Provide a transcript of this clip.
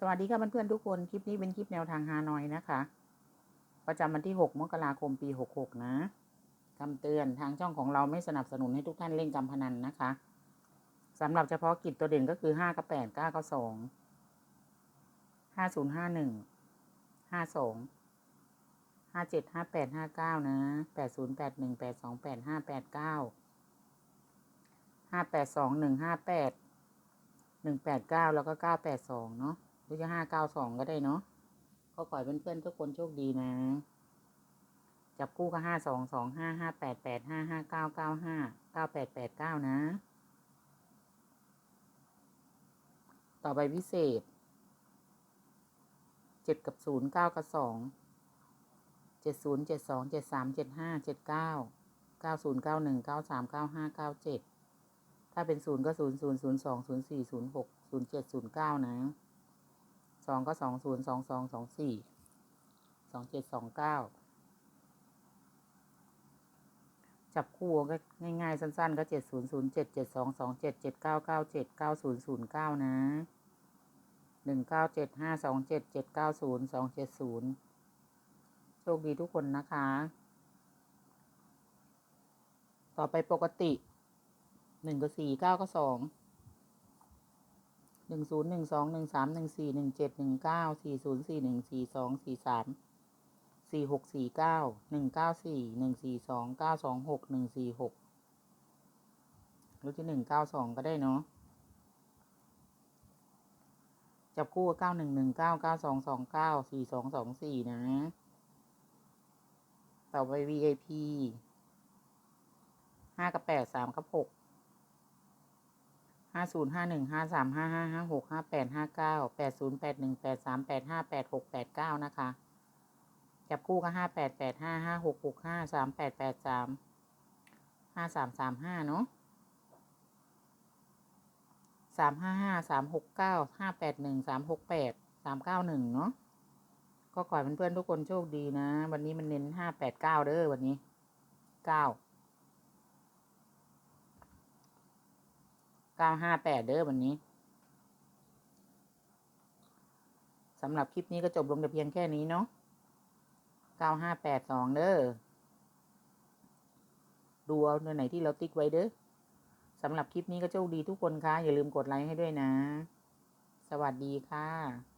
สวัสดีค่ะเพื่อนๆทุกคน คลิปนี้เป็นคลิปแนวทางฮานอยนะคะ ประจำวันที่ 6 มกราคมปี 66 นะคำเตือนทางช่องของเราไม่สนับสนุนให้ทุกท่านเล่นการพนันนะคะสำหรับเฉพาะกิจตัวเด่นก็คือ 5 กับ 8 9 กับ 2 5051 52 57 58 59 นะ 80 81 82 85 89 582 158 189 แล้วก็ 982 เนาะ หรือจะห้าเก้าสองก็ได้เนาะก็ขอให้เพื่อนๆทุกคนโชคดีนะ จับคู่ก็ห้าสองสองห้าห้าแปดแปดห้าห้าเก้าเก้าห้าเก้าแปดแปดเก้านะ ต่อไปพิเศษเจ็ดกับศูนย์เก้ากับสองเจ็ดศูนย์เจ็ดสองเจ็ดสามเจ็ดห้าเจ็ดเก้าเก้าศูนย์เก้าหนึ่งเก้าสามเก้าห้าเก้าเจ็ดถ้าเป็นศูนย์ก็ศูนย์ศูนย์ศูนย์สองศูนย์สี่ศูนย์หกศูนย์เจ็ดศูนย์เก้านะ สองก็สองศูนย์สองสองสองสี่สองเจ็ดสองเก้าจับคู่ก็ง่ายๆ สั้นๆ ก็เจ็ดศูนย์ศูนย์เจ็ดเจ็ดสองสองเจ็ดเจ็ดเก้าเก้าเจ็ดเก้าศูนย์ศูนย์เก้านะหนึ่งเก้าเจ็ดห้าสองเจ็ดเจ็ดเก้าศูนย์สองเจ็ดศูนย์โชคดีทุกคนนะคะ ต่อไปปกติหนึ่งกับสี่เก้ากับสอง หนึ่งศูนย์หนึ่งสองหนึ่งสามหนึ่งสี่หนึ่งเจ็ดหนึ่งเก้าสี่ศูนย์สี่หนึ่งสี่สองสี่สามสี่หกสี่เก้าหนึ่งเก้าสี่หนึ่งสี่สองเก้าสองหกหนึ่งสี่หกหรือที่หนึ่งเก้าสองก็ได้เนาะจับคู่เก้าหนึ่งหนึ่งเก้าเก้าสองสองเก้าสี่สองสองสี่นะ ต่อไป VIP ห้ากับแปดสามกับหก ห้าศูนย์ห้าหนึ่งห้าสามห้าห้าห้าหกห้าแปดห้าเก้าแปดศูนย์แปดหนึ่งแปดสามแปดห้าแปดหกแปดเก้านะคะ จับคู่ก็ห้าแปดแปดห้าห้าหกหกห้าสามแปดแปดสามห้าสามสามห้าเนาะสามห้าห้าสามหกเก้าห้าแปดหนึ่งสามหกแปดสามเก้าหนึ่งเนาะก็ขอให้เพื่อนๆทุกคนโชคดีนะ วันนี้มันเน้นห้าแปดเก้าเด้อวันนี้เก้า เก้าห้าแปดเด้อวันนี้สำหรับคลิปนี้ก็จบลงแต่เพียงแค่นี้เนาะเก้าห้าแปดสองเด้อ ดูเอาตัวไหนที่เราติ๊กไว้เด้อสำหรับคลิปนี้ก็โชคดีทุกคนค่ะ อย่าลืมกดไลค์ให้ด้วยนะ สวัสดีค่ะ